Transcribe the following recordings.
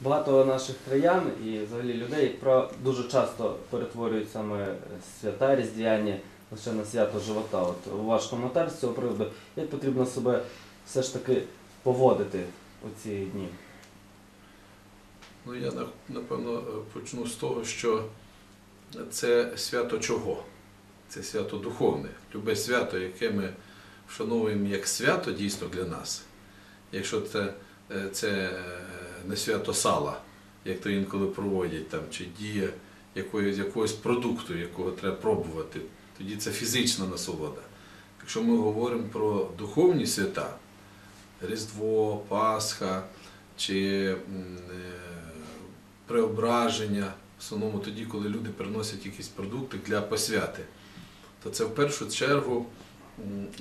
багато наших краян і взагалі людей, як дуже часто перетворюють саме свята різдвяні лише на свято живота. От ваш коментар з цього приводу, як потрібно себе все ж таки поводити у ці дні? Ну, я напевно почну з того, що це свято чого? Це свято духовне. Любе свято, яке ми вшановуємо як свято дійсно для нас. Якщо це, е, це е, не свято сала, як то інколи проводять, там, чи дія якоїсь, якогось продукту, якого треба пробувати, тоді це фізична насолода. Якщо ми говоримо про духовні свята, Різдво, Пасха чи е, преображення, в основному тоді, коли люди приносять якісь продукти для посвяти, то це в першу чергу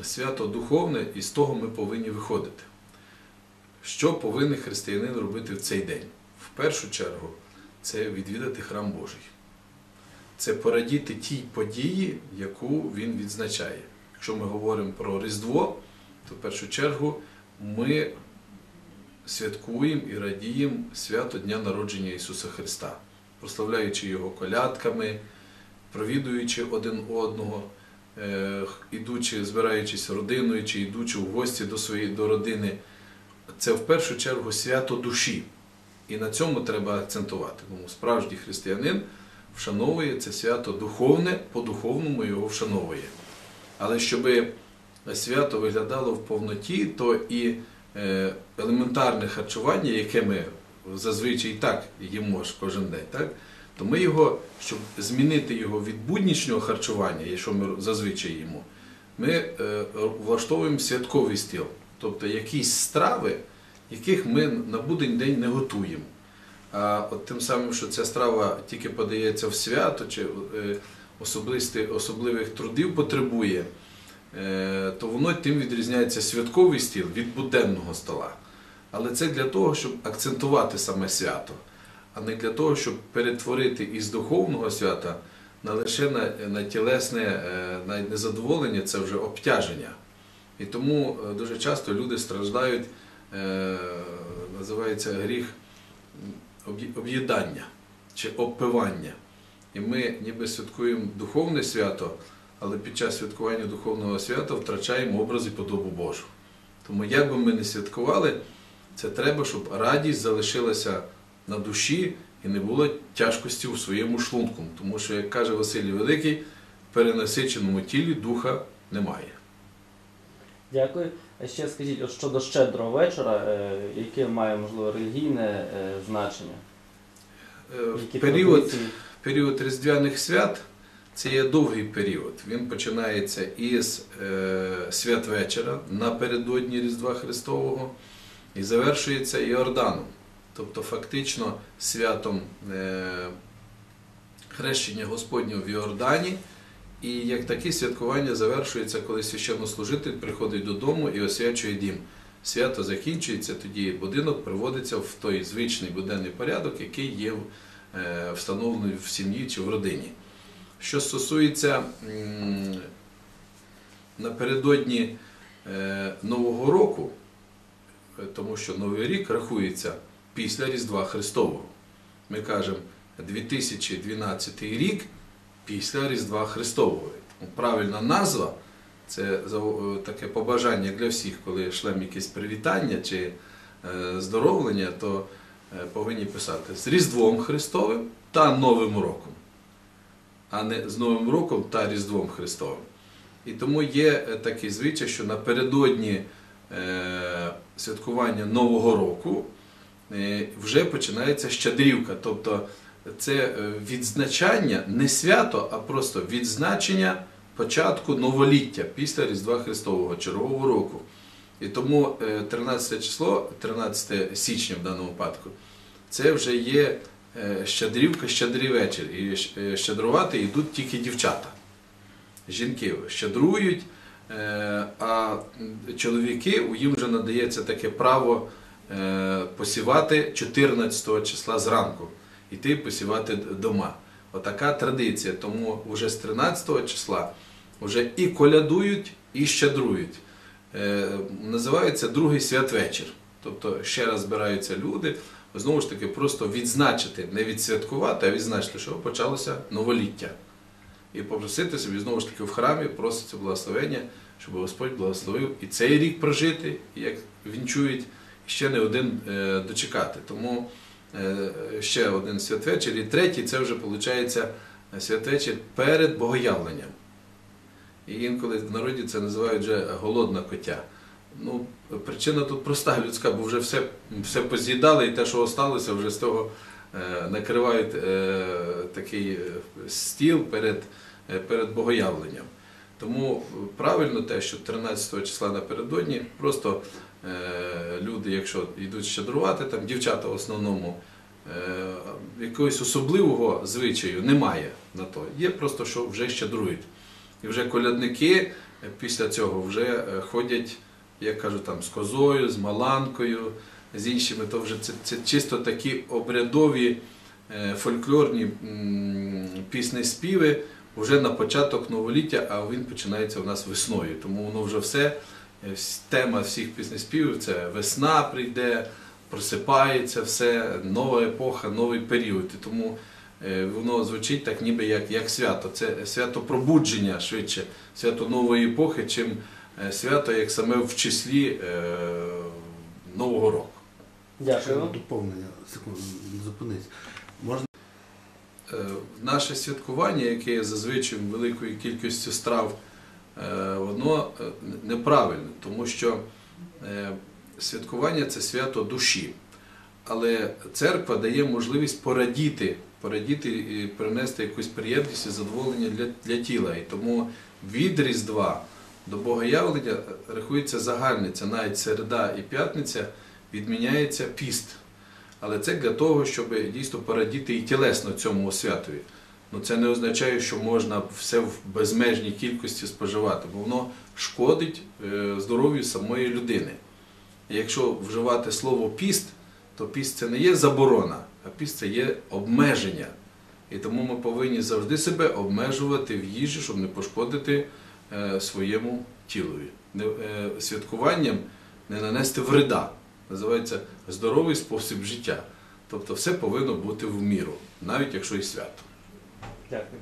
свято духовне, і з того ми повинні виходити. Що повинен християнин робити в цей день? В першу чергу це відвідати храм Божий. Це порадіти тій події, яку він відзначає. Якщо ми говоримо про Різдво, то в першу чергу ми святкуємо і радіємо свято Дня народження Ісуса Христа, прославляючи Його колядками, провідуючи один одного, е, ідучи, збираючись родиною чи йдучи в гості до своєї до родини. Це в першу чергу свято душі. І на цьому треба акцентувати. Тому справжній християнин вшановує це свято духовне, по-духовному його вшановує. Але щоб свято виглядало в повноті, то і е, елементарне харчування, яке ми зазвичай і так їмо ж кожен день, так? то ми його, щоб змінити його від буднічного харчування, якщо ми зазвичай їмо, ми е, влаштовуємо святковий стіл. Тобто якісь страви, яких ми на будень день не готуємо. А от тим самим, що ця страва тільки подається в свято чи е, особливих трудів потребує, е, то воно тим відрізняється святковий стіл від буденного стола. Але це для того, щоб акцентувати саме свято, а не для того, щоб перетворити із духовного свята на лише на, на тілесне е, на незадоволення, це вже обтяження. І тому е, дуже часто люди страждають, е, називається гріх об'ї- об'їдання чи обпивання. І ми ніби святкуємо духовне свято, але під час святкування духовного свята втрачаємо образ і подобу Божу. Тому як би ми не святкували, це треба, щоб радість залишилася на душі і не було тяжкості у своєму шлунку. Тому що, як каже Василій Великий, в перенасиченому тілі духа немає. Дякую. А ще скажіть, от щодо щедрого вечора, е, яке має можливо релігійне е, значення? Е, Які Період традиції? період Різдвяних свят це є довгий період. Він починається із е, святвечора напередодні Різдва Христового і завершується Іорданом. Тобто, фактично, святом е, хрещення Господнього в Іордані. І як таке святкування завершується, коли священнослужитель приходить додому і освячує дім. Свято закінчується, тоді будинок приводиться в той звичний буденний порядок, який є е, встановлений в сім'ї чи в родині. Що стосується напередодні е, Нового року, е, тому що Новий рік рахується після Різдва Христового. Ми кажемо 2012 рік після Різдва Христового. Правильна назва це е, таке побажання для всіх, коли шлем якесь привітання чи е, здоровлення, то е, повинні писати з Різдвом Христовим та Новим роком, а не з Новим роком та Різдвом Христовим. І тому є такий звичай, що напередодні святкування Нового року вже починається щедрівка. Тобто це е, відзначання не свято, а просто відзначення початку новоліття після Різдва Христового чергового року. І тому е, 13 число, 13 січня в даному випадку, це вже є е, щедрівка, щедрий вечір. І е, щедрувати йдуть тільки дівчата. Жінки щедрують, е, а чоловіки їм вже надається таке право е, посівати 14 числа зранку, іти посівати дома. Отака традиція. Тому вже з 13 числа вже і колядують, і щедрують. Е, Називається другий святвечір. Тобто ще раз збираються люди, знову ж таки, просто відзначити, не відсвяткувати, а відзначити, що почалося новоліття. І попросити собі знову ж таки в храмі, проситься благословення, щоб Господь благословив і цей рік прожити, як вінчують, і ще не один е, дочекати. Тому ще один святвечір. І третій це вже виходить святвечір перед богоявленням. І інколи в народі це називають вже голодна котя. Ну, причина тут проста людська, бо вже все, все поз'їдали, і те, що осталося, вже з того е, накривають е, такий е, стіл перед, е, перед богоявленням. Тому правильно те, що 13 числа напередодні просто е, люди, якщо йдуть щедрувати, там дівчата в основному, е, якогось особливого звичаю немає на то. Є просто, що вже щедрують. І вже колядники е, після цього вже е, ходять, як кажуть, там, з козою, з маланкою, з іншими. То вже це, це чисто такі обрядові е, фольклорні пісні співи вже на початок новоліття, а він починається у нас весною. Тому воно вже все, е, вс- тема всіх піснеспівів це весна прийде, просипається все, нова епоха, новий період. І тому е, воно звучить так, ніби як, як свято. Це свято пробудження швидше, свято нової епохи, чим е, свято як саме в числі е, Нового року. Дякую. Доповнення, секунду, зупинись. Можна Е, Наше святкування, яке є зазвичай великою кількістю страв, е, воно е, неправильне, тому що е, святкування це свято душі. Але церква дає можливість порадіти, порадіти і принести якусь приємність і задоволення для, для тіла. І тому від Різдва до Богоявлення рахується загальниця, навіть середа і п'ятниця відміняється піст. Але це для того, щоб дійсно порадіти і тілесно цьому святові. Ну це не означає, що можна все в безмежній кількості споживати, бо воно шкодить е, здоров'ю самої людини. Якщо вживати слово піст, то піст це не є заборона, а піст це є обмеження. І тому ми повинні завжди себе обмежувати в їжі, щоб не пошкодити е, своєму тілові. Е, Святкуванням не нанести вреда. Називається здоровий спосіб життя. Тобто все повинно бути в міру, навіть якщо і свято. Дякую.